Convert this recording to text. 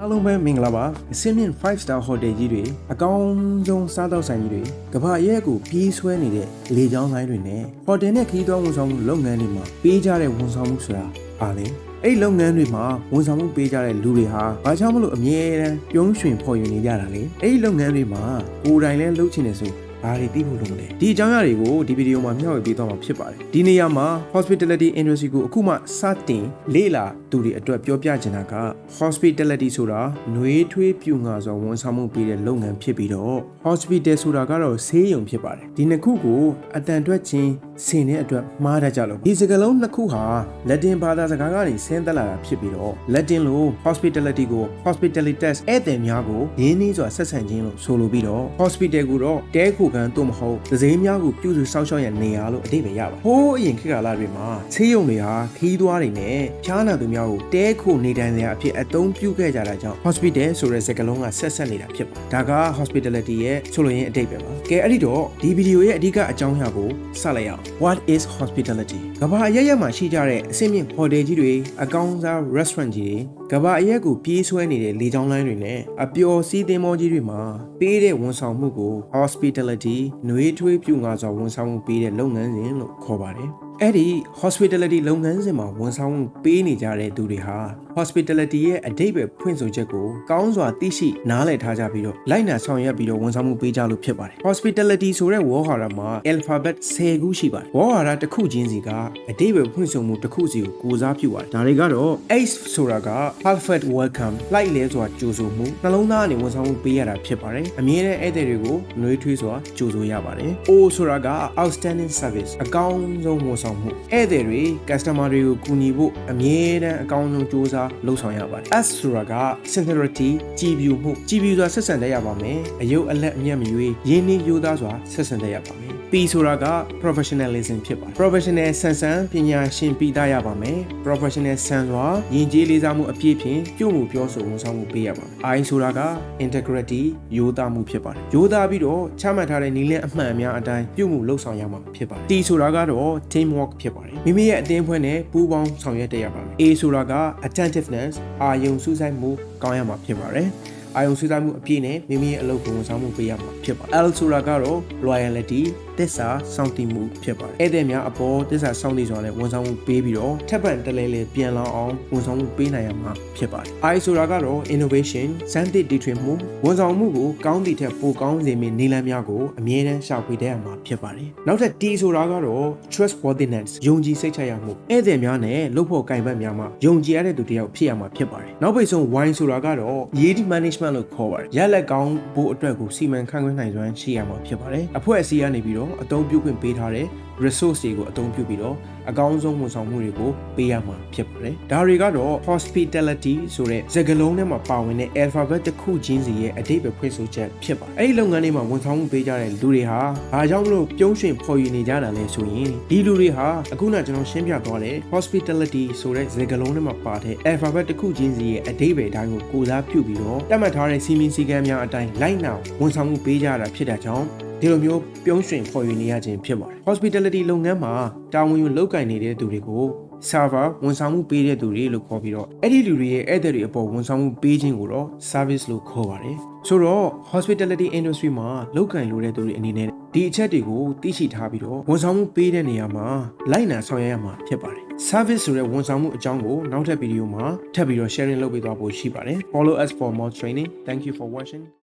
အားလုံးပဲမင်္ဂလာပါအစင်းမြင့်5 star hotel ကြီးတွေအကောင်းဆုံးစားသောက်ဆိုင်ကြီးတွေကမ္ဘာအရဲ့ကိုပြေးဆွဲနေတဲ့လေကြောင်းလိုင်းတွေနဲ့ဟိုတယ်နဲ့ခရီးသွားဝန်ဆောင်မှုလုပ်ငန်းတွေမှာပေးကြတဲ့ဝန်ဆောင်မှုဆိုတာအားလေအဲ့ဒီလုပ်ငန်းတွေမှာဝန်ဆောင်မှုပေးကြတဲ့လူတွေဟာဘာကြောင့်မလို့အမြဲတမ်းပြုံးရွှင်ဖော်ယူနေကြတာလဲအဲ့ဒီလုပ်ငန်းတွေမှာကိုယ်တိုင်လဲလုပ်ချင်တယ်ဆို ဘာတွေသိဖို့လုပ်မလဲဒီအကြောင်းအရာတွေကိုဒီဗီဒီယိုမှာမျှဝေပေးသွားမှာဖြစ်ပါတယ်ဒီနေရာမှာ hospitality industry ကိုအခုမှစတင်လေ့လာသူတွေအတွက်ပြောပြချင်တာက hospitality ဆိုတာနှွေးထွေးပြူငါစွာဝန်ဆောင်မှုပေးတဲ့လုပ်ငန်းဖြစ်ပြီးတော့ hospital ဆိုတာကတော့ဆေးရုံဖြစ်ပါတယ်ဒီနှစ်ခုကိုအတန်တွက်ချင်းဆင်တဲ့အတွက်မှားတတ်ကြလို့ဒီစကားလုံးနှစ်ခုဟာလက်တင်ဘာသာစကားကနေဆင်းသက်လာတာဖြစ်ပြီးတော့လက်တင်လို hospitality ကို hospitalitas ဧည့်သည်များကိုရင်းနှီးစွာဆက်ဆံခြင်းလို့ဆိုလိုပြီးတော့ hospital ကိုတော့တဲခိုခန်းသို့မဟုတ်ဒဇိမ်းများကိုပြုစုစောင့်ရှောက်ရနေရာလို့အဓိပ္ပာယ်ရပါတယ်ဟိုးအရင်ခေတ်ကာလတွေမှာဆေးရုံတွေဟာခီးသွားတွေနဲ့ဖျားနာသူများကိုတဲခိုနေထိုင်နေရာအဖြစ်အသုံးပြုခဲ့ကြတာကြောင့် hospital ဆိုတဲ့စကားလုံးကဆက်ဆက်နေတာဖြစ်ပါတယ်ဒါက hospitality ရဲ့ဆိုလိုရင်းအဓိပ္ပာယ်ပါကဲအဲ့ဒီတော့ဒီဗီဒီယိုရဲ့အဓိကအကြောင်းအရာကိုစလိုက်ရအောင် What is hospitality ကမ္ဘာအရက်ရက်မှာရှိကြတဲ့အဆင့်မြင့်ဟိုတယ်ကြီးတွေအကောင်းစား restaurant ကြီးတွေကမ္ဘာအရက်ကိုပြေးဆွဲနေတဲ့လေကြောင်းလိုင်းတွေနဲ့အပျော်စီးသင်္ဘောကြီးတွေမှာပေးတဲ့ဝန်ဆောင်မှုကို hospitality နှွေးထွေးပြုငါစွာဝန်ဆောင်မှုပေးတဲ့လုပ်ငန်းစဉ်လို့ခေါ်ပါတယ် အဲ့ဒီ hospitality လုပ်ငန်းစဉ်မှာဝန်ဆောင်မှုပေးနေကြတဲ့သူတွေဟာ hospitality ရဲ့အဓိပ္ပာယ်ဖွင့်ဆိုချက်ကိုကောင်းစွာသိရှိနားလည်ထားကြပြီးတော့လိုက်နာဆောင်ရွက်ပြီးတော့ဝန်ဆောင်မှုပေးကြလို့ဖြစ်ပါတယ် hospitality ဆိုတဲ့ဝေါ်ဟာရမှာ alphabet 10ခုရှိပါတယ်ဝေါ်ဟာရတစ်ခုချင်းစီကအဓိပ္ပာယ်ဖွင့်ဆိုမှုတစ်ခုစီကိုကိုစားပြုပါတယ်ဒါတွေကတော့ H ဆိုတာက perfect welcome လိုက်လဲစွာကြိုဆိုမှုနှလုံးသားအနေဝန်ဆောင်မှုပေးရတာဖြစ်ပါတယ်အမြဲတမ်းဧည့်သည်တွေကိုနှွေးထွေးစွာကြိုဆိုရပါတယ် O ဆိုတာက outstanding service အကောင်းဆုံးဝန်ဆောင်မှုဧည့်သည်တွေ customer တွေကိုကူညီဖို့အမြဲတမ်းအကောင်းဆုံးကြိုးစားလုပ်ဆောင်ရပါတယ် S ဆိုတာက sincerity ကြည်ပြူမှုကြည်ပြူစွာဆက်ဆံတတ်ရပါမယ်အယုတ်အလက်အမျက်မရွေးရင်းနှီးရိုးသားစွာဆက်ဆံတတ်ရပါမယ် P ဆိုတာက professionalism ဖြစ်ပါတယ် professional ဆန်ဆန်ပညာရှင်ပြီးသားရပါမယ် professional ဆန်စွာယဉ်ကျေးလေးစားမှုအပြည့်ဖြင့်ပြုမှုပြောဆိုဝန်ဆောင်မှုပေးရပါမယ် I ဆိုတာက integrity ရိုးသားမှုဖြစ်ပါတယ်ရိုးသားပြီးတော့ချမှတ်ထားတဲ့နည်းလမ်းအမှန်အများအတိုင်းပြုမှုလုပ်ဆောင်ရမှာဖြစ်ပါတယ် T ဆိုတာကတော့ teamwork ဖြစ်ပါတယ်မိမိရဲ့အသင်းအဖွဲ့နဲ့ပူးပေါင်းဆောင်ရွက်တတ်ရပါမယ် A ဆိုတာက attentiveness အာယုံစူးစိုက်မှုကောင်းရမှာဖြစ်ပါတယ်အာယုံစူးစိုက်မှုအပြည့်နဲ့မိမိရဲ့အလုပ်ကိုဝန်ဆောင်မှုပေးရမှာဖြစ်ပါတယ် L ဆိုတာကတော့ loyalty သစ္စာစောင့်တည်မှုဖြစ်ပါတယ်ဧည့်သည်များအပေါ်သစ္စာစောင့်တည်စွာနဲ့ဝန်ဆောင်မှုပေးပြီးတော့ထပ်ပံတလဲလဲပြန်လောင်းအောင်ဝန်ဆောင်မှုပေးနိုင်ရမှာဖြစ်ပါတယ် I ဆိုတာကတော့ innovation စမ်းသစ်တီထွင်မှုဝန်ဆောင်မှုကိုကောင်းသည့်ထက်ပိုကောင်းစေမည့်နည်းလမ်းများကိုအမြဲတမ်းရှာဖွေတတ်ရမှာဖြစ်ပါတယ်နောက်ထပ် T ဆိုတာကတော့ trustworthiness ယုံကြည်စိတ်ချရမှုဧည့်သည်များနဲ့လုပ်ဖို့ကင်ဘတ်များမှာယုံကြည်ရတဲ့သူတစ်ယောက်ဖြစ်ရမှာဖြစ်ပါတယ်နောက်ပိတ်ဆုံး Y ဆိုတာကတော့ yield management လို့ခေါ်ပါတယ်ရက်လက်ကောင်းဖို့အတွက်ကိုစီမံခန့်ခွဲနိုင်စွမ်းရှိရမှာဖြစ်ပါတယ်အဖွဲ့အစည်းကနေပြီးတော့အသုံးပြုခွင့်ပေးထားတဲ့ resource တွေကိုအသုံးပြုပြီးတော့အကောင်းဆုံးဝန်ဆောင်မှုတွေကိုပေးရမှာဖြစ်ပါတယ်။ဒါတွေကတော့ hospitality ဆိုတဲ့စကားလုံးထဲမှာပါဝင်တဲ့ alphabet တစ်ခုချင်းစီရဲ့အဓိပ္ပာယ်ဖွင့်ဆိုချက်ဖြစ်ပါတယ်။အဲဒီလုပ်ငန်းတွေမှာဝန်ဆောင်မှုပေးကြတဲ့လူတွေဟာဘာကြောင့်မလို့ပြုံးရွှင်ဖော်ယူနေကြတာလဲဆိုရင်ဒီလူတွေဟာအခုနကျွန်တော်ရှင်းပြသွားတဲ့ hospitality ဆိုတဲ့စကားလုံးထဲမှာပါတဲ့ alphabet တစ်ခုချင်းစီရဲ့အဓိပ္ပာယ်တိုင်းကိုကိုစားပြုပြီးတော့တတ်မှတ်ထားတဲ့စီမင်းစည်းကမ်းများအတိုင်းလိုက်နာဝန်ဆောင်မှုပေးကြတာဖြစ်တာကြောင့် ဒီလိုမျိုးပြုံးရွှင်ဖော်ယူနေရခြင်းဖြစ်ပါတယ် hospitality လုပ်ငန်းမှာတာဝန်ယူလုပ်ကင်နေတဲ့သူတွေကို server ဝန်ဆောင်မှုပေးတဲ့သူတွေလို့ခေါ်ပြီးတော့အဲ့ဒီလူတွေရဲ့ဧည့်သည်တွေအပေါ်ဝန်ဆောင်မှုပေးခြင်းကိုတော့ service လို့ခေါ်ပါတယ်ဆိုတော့ hospitality industry မှာလုပ်ကင်လိုတဲ့သူတွေအနေနဲ့ဒီအချက်တွေကိုသိရှိထားပြီးတော့ဝန်ဆောင်မှုပေးတဲ့နေရာမှာလိုက်နာဆောင်ရွက်ရမှာဖြစ်ပါတယ် service ဆိုတဲ့ဝန်ဆောင်မှုအကြောင်းကိုနောက်ထပ်ဗီဒီယိုမှာထပ်ပြီးတော့ sharing လုပ်ပေးသွားဖို့ရှိပါတယ် follow us for more training thank you for watching